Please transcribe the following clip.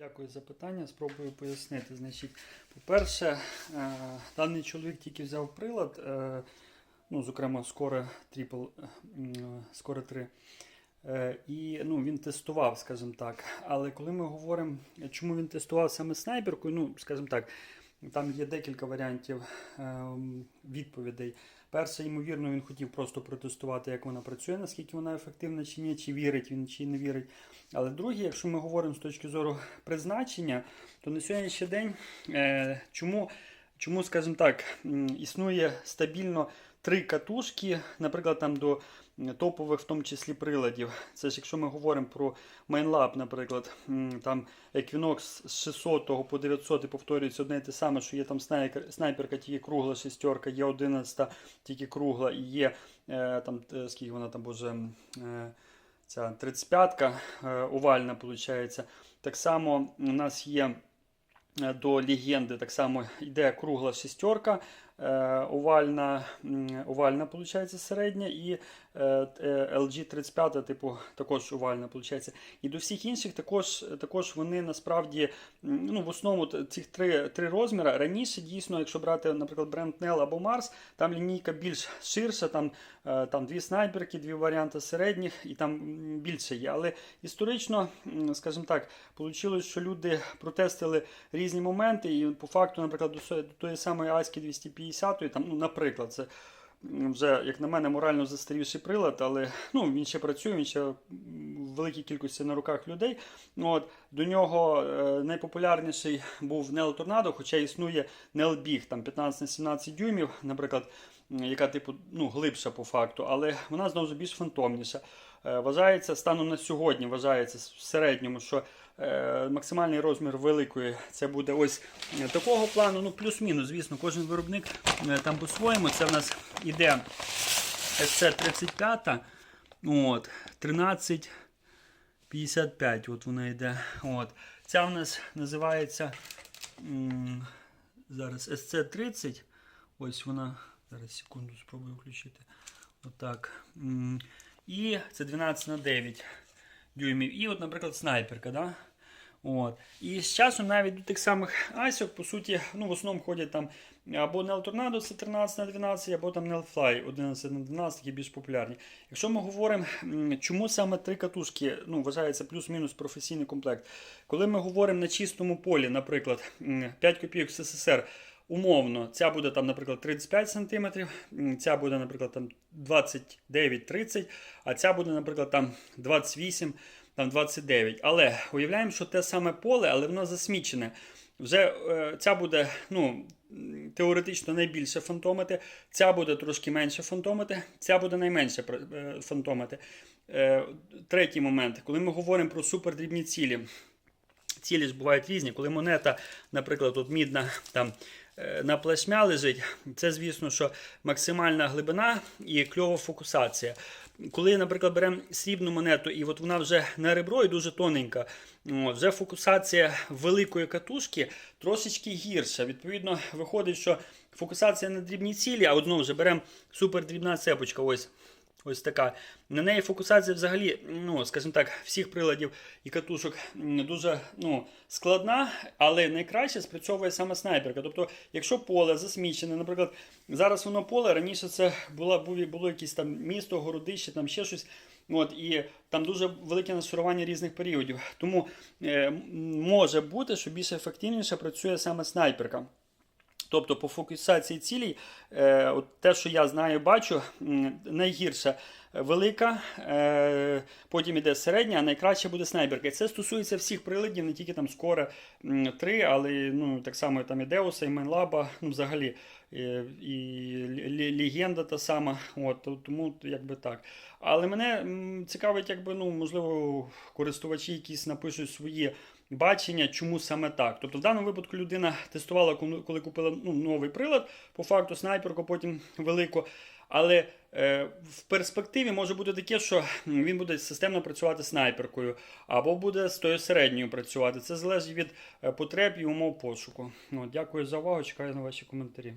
Дякую за питання. Спробую пояснити. Значить, по-перше, е, даний чоловік тільки взяв прилад, е, ну, зокрема, скоро м, скоро 3. Е, І ну, він тестував, скажімо так. Але коли ми говоримо, чому він тестував саме снайперкою, ну, скажімо так, там є декілька варіантів ем, відповідей. Перше, ймовірно, він хотів просто протестувати, як вона працює, наскільки вона ефективна чи ні, чи вірить він, чи не вірить. Але друге, якщо ми говоримо з точки зору призначення, то на сьогоднішній день е, чому, чому, скажімо так, існує стабільно три катушки, наприклад, там до топових, в тому числі приладів. Це ж якщо ми говоримо про MainLab, наприклад, там Equinox з 600 по 900 і повторюється одне і те саме, що є там снайпер, снайперка, тільки кругла шестерка, є 11 тільки кругла, і є е, там, е, скільки вона там боже. Е, Ця 35-ка е, овальна, виходить. Так само у нас є до легенди, так само йде кругла шестерка, е, овальна, овальна виходить, середня, і е, е, LG 35, типу, також овальна, виходить. І до всіх інших також, також вони насправді, ну, в основному цих три, три розміри. Раніше дійсно, якщо брати, наприклад, бренд Nell або Mars, там лінійка більш ширша, там, е, там дві снайперки, дві варіанти середніх, і там більше є. Але історично, скажімо так, вийшло, що люди протестили різні моменти, і по факту, наприклад, до, тої самої Аськи 250, там, ну, наприклад, це вже, як на мене, морально застарівший прилад, але ну, він ще працює, він ще в великій кількості на руках людей. Ну, От, до нього е, найпопулярніший був Nel Tornado, хоча існує Nel Big, там 15-17 дюймів, наприклад, яка типу ну, глибша по факту, але вона знову більш фантомніша. Е, Вважається станом на сьогодні, вважається в середньому, що е, максимальний розмір великої це буде ось е, такого плану, ну плюс-мінус, звісно, кожен виробник там по-своєму. Це в нас іде SC35, от, 1355, от вона йде. От. Ця в нас називається зараз SC30. Ось вона. Зараз секунду спробую включити. Отак. М, І це 12 на 9 дюймів. І от, наприклад, снайперка. Да? От. І з часом навіть до тих самих асьок, по суті, ну, в основному ходять там або Nel Tornado це 13 на 12, або там Nel Fly 11 на 12, які більш популярні. Якщо ми говоримо, чому саме три катушки ну, вважається плюс-мінус професійний комплект. Коли ми говоримо на чистому полі, наприклад, 5 копійок СССР, умовно, ця буде там, наприклад, 35 см, ця буде, наприклад, там 29-30, а ця буде, наприклад, там 28 там 29. Але уявляємо, що те саме поле, але воно засмічене. Вже е, ця буде ну, теоретично найбільше фантомити, ця буде трошки менше фантомити, ця буде найменше е, фантомити. Е, третій момент, коли ми говоримо про супердрібні цілі, цілі ж бувають різні. Коли монета, наприклад, от мідна там на плашмя лежить, це звісно, що максимальна глибина і кльова фокусація. Коли, наприклад, беремо срібну монету, і от вона вже на ребро і дуже тоненька, вже фокусація великої катушки трошечки гірша. Відповідно, виходить, що фокусація на дрібні цілі, а знову вже беремо супердрібна цепочка. ось. Ось така. На неї фокусація взагалі, ну, скажімо так, всіх приладів і катушок дуже ну, складна, але найкраще спрацьовує саме снайперка. Тобто, якщо поле засмічене, наприклад, зараз воно поле, раніше це було, було, якесь там місто, городище, там ще щось. От, і там дуже велике нашарування різних періодів. Тому е, може бути, що більш ефективніше працює саме снайперка. Тобто по фокусації цілей, е, те, що я знаю, бачу, м, найгірша велика, е, потім іде середня, а найкраще буде снайперка. І це стосується всіх приладів, не тільки там скоро 3, але ну, так само там і Деуса, і Майнлаба, ну взагалі е, і Легенда та сама. От, то- тому якби так. Але мене цікавить, якби, ну, можливо, користувачі якісь напишуть свої бачення, чому саме так. Тобто, в даному випадку людина тестувала, коли купила ну, новий прилад, по факту снайперку, потім велику. Але е, в перспективі може бути таке, що він буде системно працювати снайперкою, або буде з тою середньою працювати. Це залежить від е, потреб і умов пошуку. Ну, дякую за увагу, чекаю на ваші коментарі.